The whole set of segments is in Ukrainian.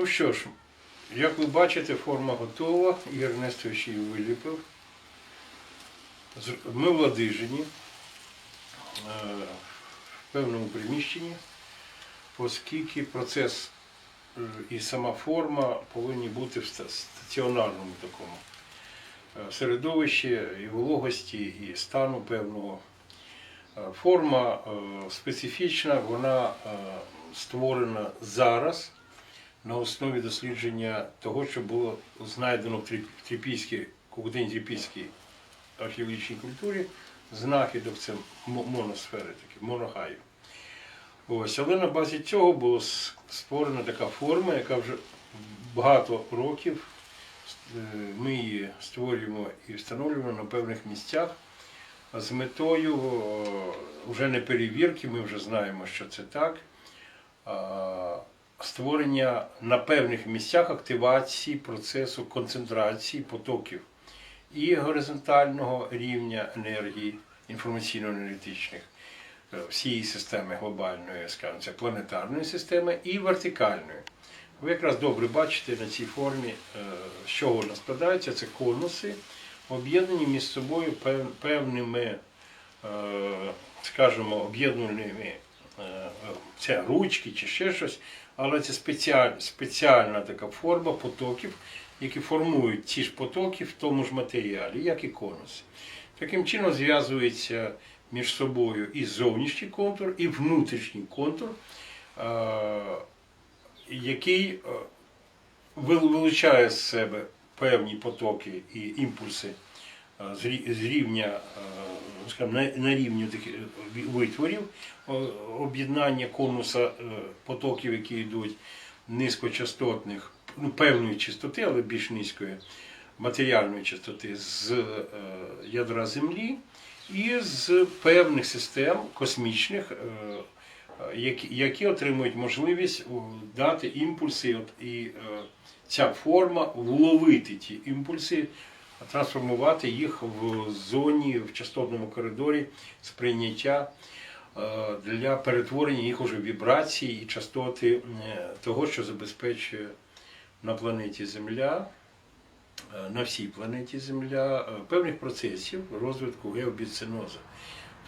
Ну що ж, як ви бачите, форма готова, і Ернестович її виліпив. Ми в Ладижині, е, в певному приміщенні, оскільки процес е, і сама форма повинні бути в стаціонарному такому е, середовищі і вологості, і стану певного. Форма специфічна, вона створена зараз на основі дослідження того, що було знайдено в Трипільській, Кукудин-Трипільській археологічній культурі, знахідок це моносфери, такі, монохаю. Ось, але на базі цього була створена така форма, яка вже багато років е, ми її створюємо і встановлюємо на певних місцях з метою вже не перевірки, ми вже знаємо, що це так. Створення на певних місцях активації процесу концентрації потоків і горизонтального рівня енергії інформаційно-енергетичних е, всієї системи глобальної, скажімо, це планетарної системи і вертикальної. Ви якраз добре бачите на цій формі, е, з чого вона складається. Це конуси, об'єднані між собою певними, е, скажімо, об'єднаними це ручки чи ще щось, але це спеціаль, спеціальна така форма потоків, які формують ті ж потоки в тому ж матеріалі, як і конуси. Таким чином зв'язується між собою і зовнішній контур, і внутрішній контур, який вилучає з себе певні потоки і імпульси з рівня, е, скажімо, на, рівні таких е, витворів, об'єднання конуса е, потоків, які йдуть низькочастотних, ну, певної частоти, але більш низької матеріальної частоти з е, ядра Землі і з певних систем космічних, е, е, які, отримують можливість дати імпульси, і е, ця форма вловити ті імпульси, трансформувати їх в зоні, в частотному коридорі сприйняття е, для перетворення їх уже в вібрації і частоти е, того, що забезпечує на планеті Земля, е, на всій планеті Земля певних процесів розвитку геобіцинозу.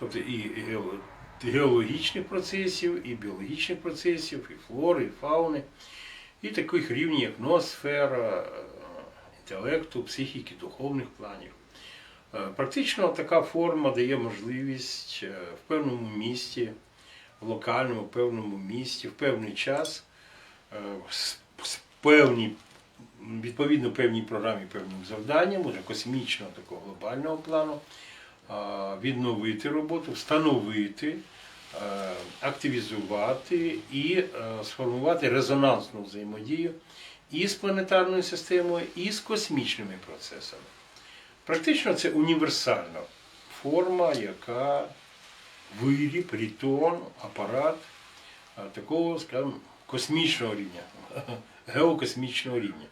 Тобто і геологічних процесів, і біологічних процесів, і флори, і фауни, і таких рівнів, як ноосфера, інтелекту, психіки, духовних планів. Е, Практично така форма дає можливість е, в певному місті, в локальному певному місті, в певний час, е, певні, відповідно певній програмі, певним завданням, уже космічного такого глобального плану, відновити роботу, встановити, активізувати і сформувати резонансну взаємодію і з планетарною системою, і з космічними процесами. Практично це універсальна форма, яка виріб, рітон, апарат такого, скажімо, космічного рівня, геокосмічного рівня.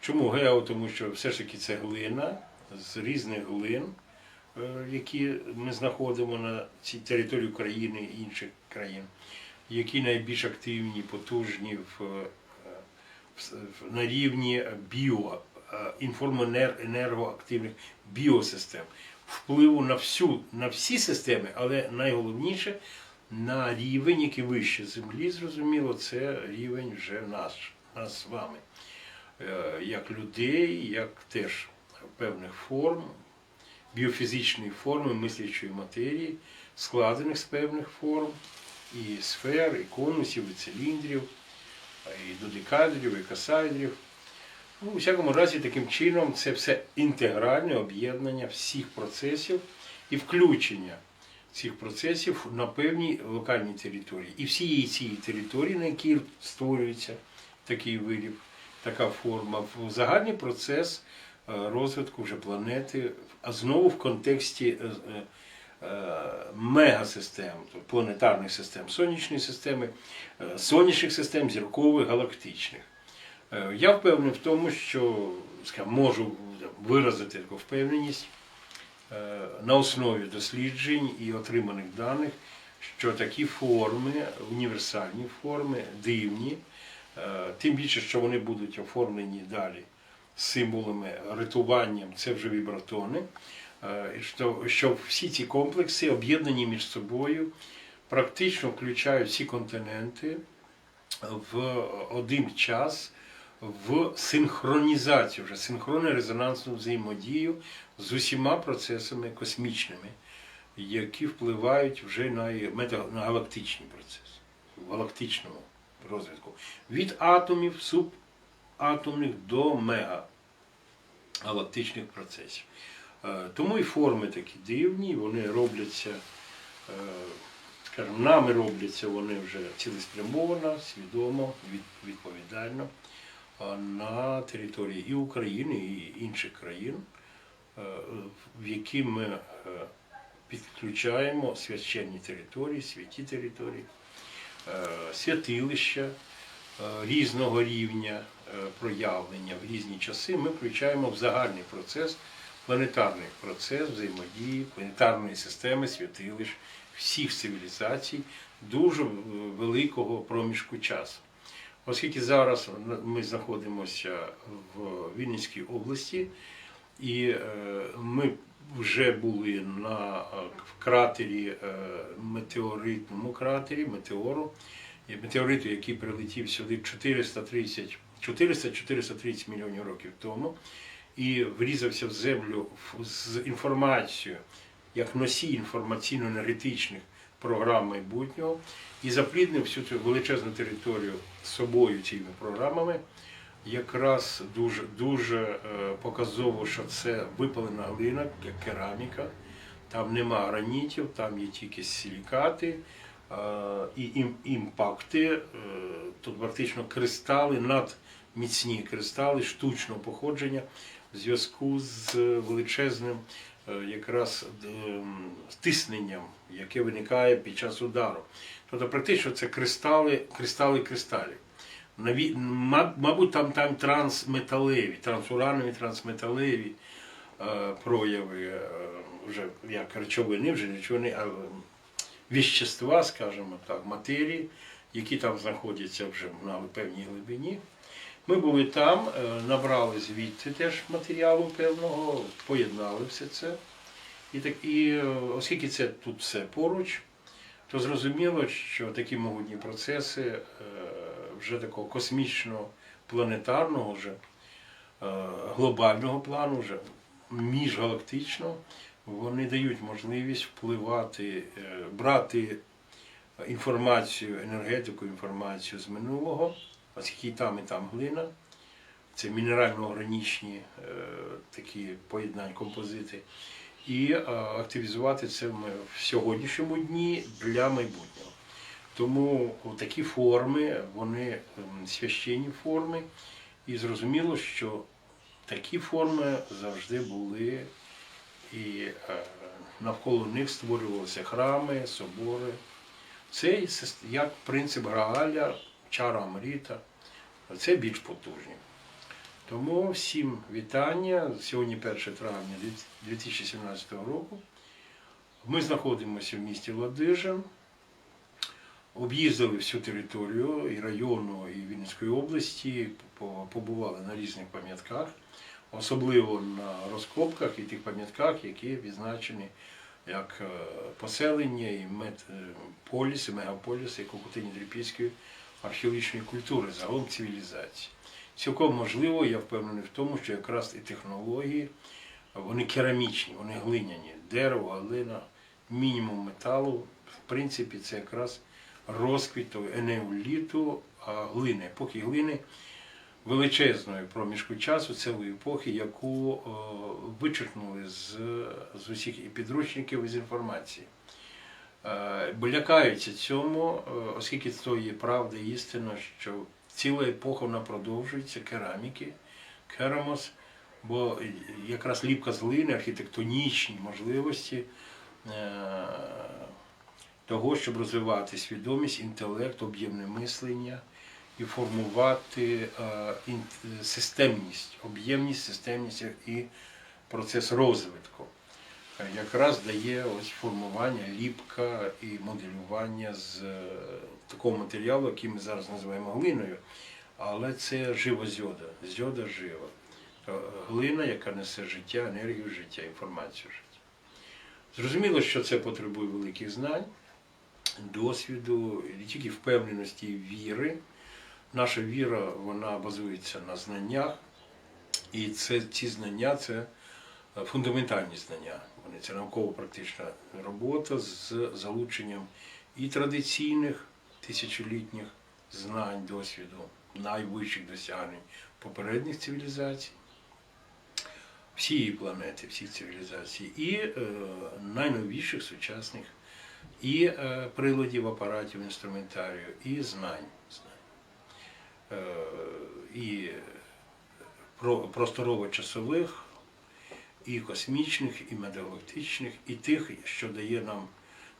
Чому гео? Тому що все ж таки це глина з різних глин, е, які ми знаходимо на цій території України і інших країн, які найбільш активні, потужні в, е, на рівні біо, е, інформоенергоактивних біосистем, впливу на всю, на всі системи, але найголовніше на рівень, який вище землі, зрозуміло, це рівень вже наш, нас з вами, Е, як людей, як теж певних форм, біофізичної форми мислячої матерії, складених з певних форм, і сфер, і конусів, і циліндрів, і додекадрів, і касайдрів. Ну, у всякому разі, таким чином, це все інтегральне об'єднання всіх процесів і включення цих процесів на певній локальній території. І всієї цієї території, на якій створюється такий виріб, така форма, в загальний процес е, розвитку вже планети, а знову в контексті е, е, мегасистем, тобто планетарних систем, сонячної системи, е, сонячних систем, зіркових, галактичних. Е, Я впевнений в тому, що скажімо, можу виразити таку впевненість е, на основі досліджень і отриманих даних, що такі форми, універсальні форми, дивні, Е, Тим більше, що вони будуть оформлені далі символами, ритуванням, це вже вібратони. Е, Що, всі ці комплекси об'єднані між собою, практично включають всі континенти в один час в синхронізацію, вже синхронну резонансну взаємодію з усіма процесами космічними, які впливають вже на, на галактичні процеси, в галактичному розвитку. Від атомів, субатомних до мегагалактичних процесів. Е, Тому і форми такі дивні, вони робляться, е, скажімо, нами робляться вони вже цілеспрямовано, свідомо, відповідально на території і України, і інших країн, е, в які ми підключаємо священні території, святі території, святилища різного рівня проявлення в різні часи. Ми включаємо в загальний процес, планетарний процес взаємодії, планетарної системи святилищ всіх цивілізацій дуже великого проміжку часу. Оскільки зараз ми знаходимося в Вінницькій області, і е, ми вже були на е, в кратері е, метеоритному кратері, метеору, метеориту, який прилетів сюди 430 400-430 мільйонів років тому, і врізався в землю з інформацією як носій інформаційно-енергетичних програм майбутнього і запліднив всю цю величезну територію собою цими програмами. Якраз дуже, дуже е, показово, що це випалена глина, як кераміка. Там нема гранітів, там є тільки силікати е, і імпакти, е, тут практично кристали, надміцні кристали штучного походження в зв'язку з величезним е, якраз ем, стисненням, яке виникає під час удару. Тобто практично це кристали, кристали кристалів. Мабуть, там, там трансметалеві, трансуранові, трансметалеві е, прояви е, вже як речовини, вже речовини, а віщества, скажімо так, матерії, які там знаходяться вже на певній глибині. Ми були там, е, набрали звідти теж матеріалу певного, поєднали все це. І, так, і е, оскільки це тут все поруч, то зрозуміло, що такі могутні процеси е, вже такого космічного, планетарного, вже, глобального плану, вже міжгалактичного, вони дають можливість впливати, брати інформацію, енергетику, інформацію з минулого, оскільки там і там глина, це мінерально-органічні е, такі поєднання, композити, і е, активізувати це ми в сьогоднішньому дні для майбутнього. Тому такі форми, вони священні форми, і зрозуміло, що такі форми завжди були, і е, навколо них створювалися храми, собори. Це як принцип Грааля, чара Амріта, це більш потужні. Тому всім вітання. Сьогодні 1 травня 2017 року. Ми знаходимося в місті Ладижин. Об'їздили всю територію і району, і Вінницької області, побували на різних пам'ятках, особливо на розкопках і тих пам'ятках, які відзначені як е, поселення і мет- е, поліси, мегаполіси Кокутині Дріпільської археологічної культури, загалом цивілізації. Цілком можливо, я впевнений в тому, що якраз і технології, вони керамічні, вони глиняні. Дерево, глина, мінімум металу. В принципі, це якраз розквіт енеоліту, глини, епохи глини величезної проміжку часу, цілої епохи, яку е, вичеркнули з, з усіх і підручників і з інформації. Е, Бо лякаються цьому, е, оскільки це є правда і істина, що ціла епоха вона продовжується кераміки, керамос, бо якраз ліпка з глини, архітектонічні можливості е, того, щоб розвивати свідомість, інтелект, об'ємне мислення і формувати системність, об'ємність, системність і процес розвитку. Якраз дає ось формування, ліпка і моделювання з е, такого матеріалу, який ми зараз називаємо глиною. але це жива зьода, зьода жива. Е, Глина, яка несе життя, енергію життя, інформацію життя. Зрозуміло, що це потребує великих знань, досвіду, не тільки впевненості і віри. Наша віра вона базується на знаннях, і це, ці знання це е, фундаментальні знання. Це науково-практична робота з залученням і традиційних тисячолітніх знань, досвіду, найвищих досягнень попередніх цивілізацій, всієї планети, всіх цивілізацій, і е, найновіших сучасних і е, приладів, апаратів, інструментарію, і знань. знань. Е, і про- просторово-часових, і космічних, і медигалактичних, і тих, що дає нам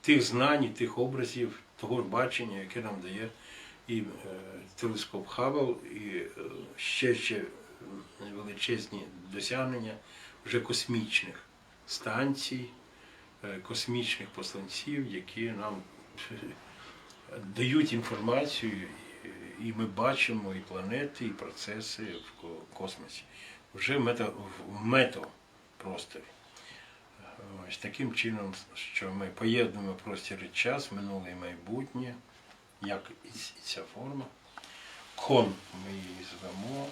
тих знань, і тих образів, того бачення, яке нам дає і е, телескоп Хаббл, і е, ще ще величезні досягнення вже космічних станцій, е, космічних посланців, які нам дають інформацію, і- ми бачимо і планети, і процеси в космосі. Вже мета, в метапросторі. Ось таким чином, що ми поєднуємо простір і час, минуле і майбутнє, як і ця форма. Кон ми її звемо,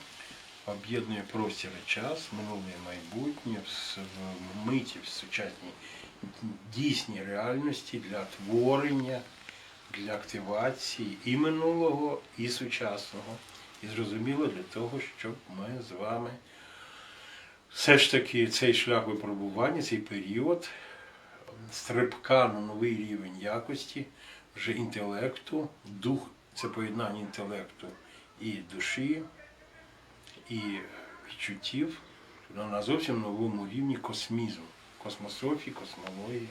об'єднує простір і час, минуле і майбутнє в миті, в сучасній дійсній реальності для творення, для активації і минулого, і сучасного. І зрозуміло для того, щоб ми з вами все ж таки цей шлях випробування, цей період стрибка на новий рівень якості, вже інтелекту, дух це поєднання інтелекту і душі, і відчуттів на зовсім новому рівні космізму, космософії, космології,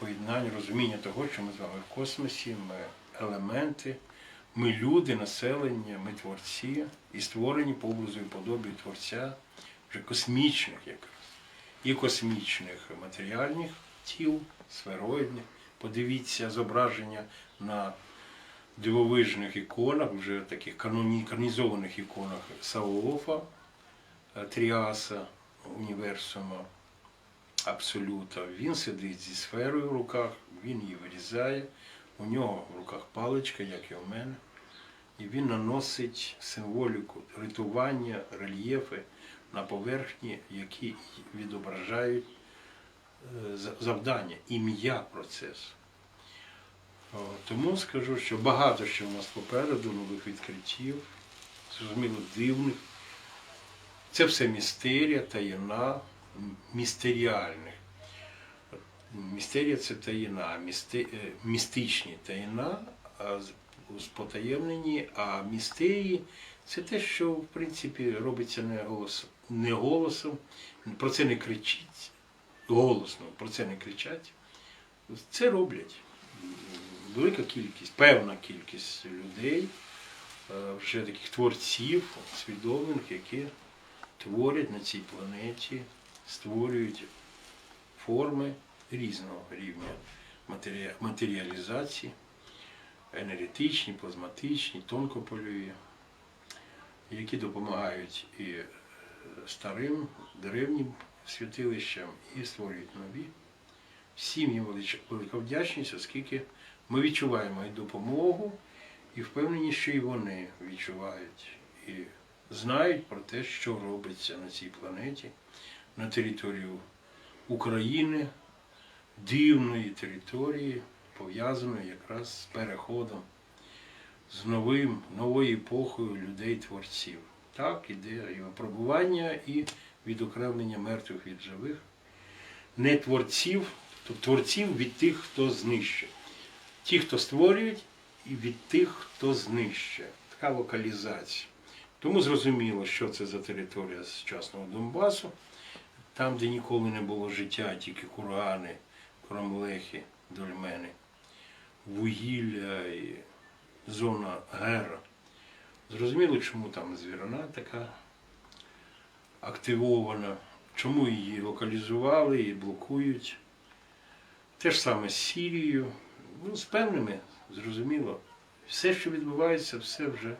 поєднання, розуміння того, що ми з вами в космосі, ми елементи, ми люди, населення, ми творці і створені по образу і подобі Творця вже космічних якраз. І космічних матеріальних тіл, сфероїдних. Подивіться зображення на дивовижних іконах, вже таких каноні- канонізованих іконах Саолофа, е, Тріаса, універсума, Абсолюта. Він сидить зі сферою в руках, він її вирізає, у нього в руках паличка, як і у мене. І він наносить символіку ритування, рельєфи на поверхні, які відображають е, завдання, ім'я процесу. Тому скажу, що багато що в нас попереду, нових відкриттів, зрозуміло, дивних. Це все містерія, таїна, м- містеріальних. Містерія це таїна, а місте- е, містичні таїна, спотаємнені, а містерії це те, що в принципі робиться не голосом, не голосом, про це не кричить, голосно, про це не кричать. Це роблять. Велика кількість, певна кількість людей, е, вже таких творців, свідомих, які творять на цій планеті, створюють форми різного рівня матеріа- матеріалізації, енергетичні, плазматичні, тонкопольові, які допомагають і е, старим, древнім святилищам і створюють нові. Всім їм велика вдячність, оскільки ми відчуваємо і допомогу, і впевнені, що і вони відчувають і знають про те, що робиться на цій планеті, на території України, дивної території, пов'язаної якраз з переходом, з новим, новою епохою людей-творців. Так, іде і випробування, і відокремлення мертвих від живих, не творців, то творців від тих, хто знищує. Ті, хто створюють, і від тих, хто знищує. Така локалізація. Тому зрозуміло, що це за територія сучасного Донбасу, там, де ніколи не було життя, тільки кургани, кромлехи, дольмени, вугілля і зона гера. Зрозуміло, чому там звірина така активована, чому її локалізували і блокують. Те ж саме з Сірією, ну, з певними, зрозуміло. Все, що відбувається, все вже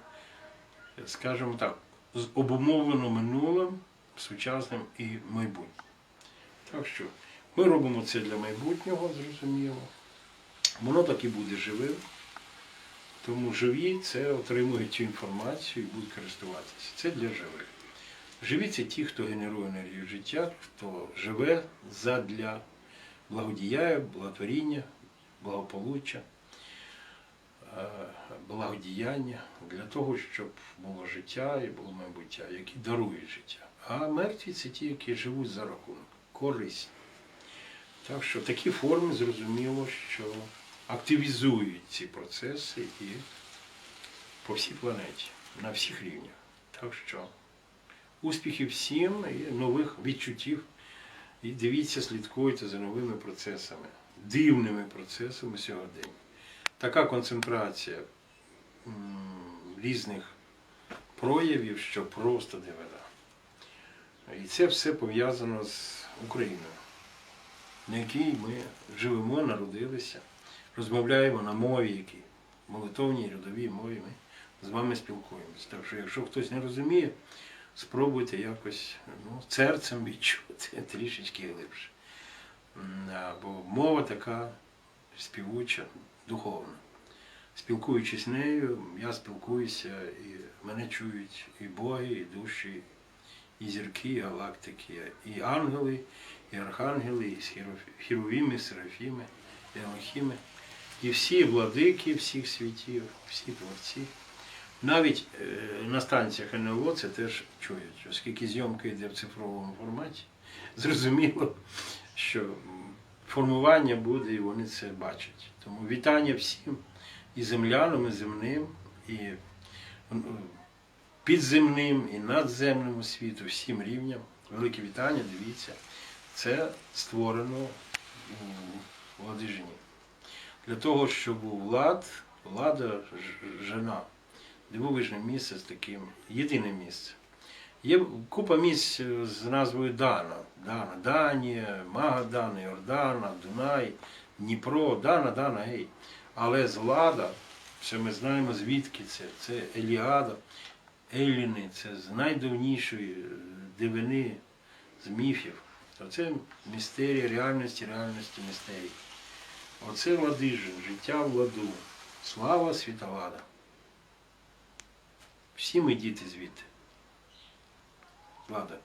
скажімо так, обумовлено минулим, сучасним і майбутнім. Так що ми робимо це для майбутнього, зрозуміло. Воно так і буде живим. Тому живі це отримують цю інформацію і будуть користуватися. Це для живих. Живі це ті, хто генерує енергію життя, хто живе задля благодіяння, благотворіння, благополуччя, е, благодіяння для того, щоб було життя і було майбуття, які дарують життя. А мертві це ті, які живуть за рахунок, корисні. Так що такі форми зрозуміло, що активізують ці процеси і по всій планеті, на всіх рівнях. Так що успіхів всім і нових відчуттів. І дивіться, слідкуйте за новими процесами, дивними процесами сьогодення. Така концентрація різних проявів, що просто дивина. І це все пов'язано з Україною, на якій ми живемо, народилися, розмовляємо на мові, якій молитовній, рядовій мові ми з вами спілкуємося. Так що, якщо хтось не розуміє, спробуйте якось ну, серцем відчути трішечки глибше. Бо мова така співуча, духовна. Спілкуючись нею, я спілкуюся, і мене чують і боги, і душі, і зірки, і галактики, і ангели, і архангели, і хіро- хіровіми, серафіми, і елохіми, і всі владики всіх світів, всі творці. Навіть е, на станціях НЛО це теж чують, оскільки зйомка йде в цифровому форматі, зрозуміло, що формування буде і вони це бачать. Тому вітання всім і землянам, і земним, і підземним, і надземному світу, всім рівням. Велике вітання, дивіться, це створено у Ладижині. Для того, щоб був влад, влада, жена дивовижне місце з таким, єдине місце. Є купа місць з назвою Дана. Дана, Данія, Магадан, Йордана, Дунай, Дніпро, Дана, Дана, гей. Але з Лада, все ми знаємо звідки це. Це Еліада, Елліни, це з найдавнішої е, дивини, з міфів. Оце містерія реальності, реальності містерії. Оце Ладижин, життя в ладу. Слава світовада. Всі ми діти звідти. Влада.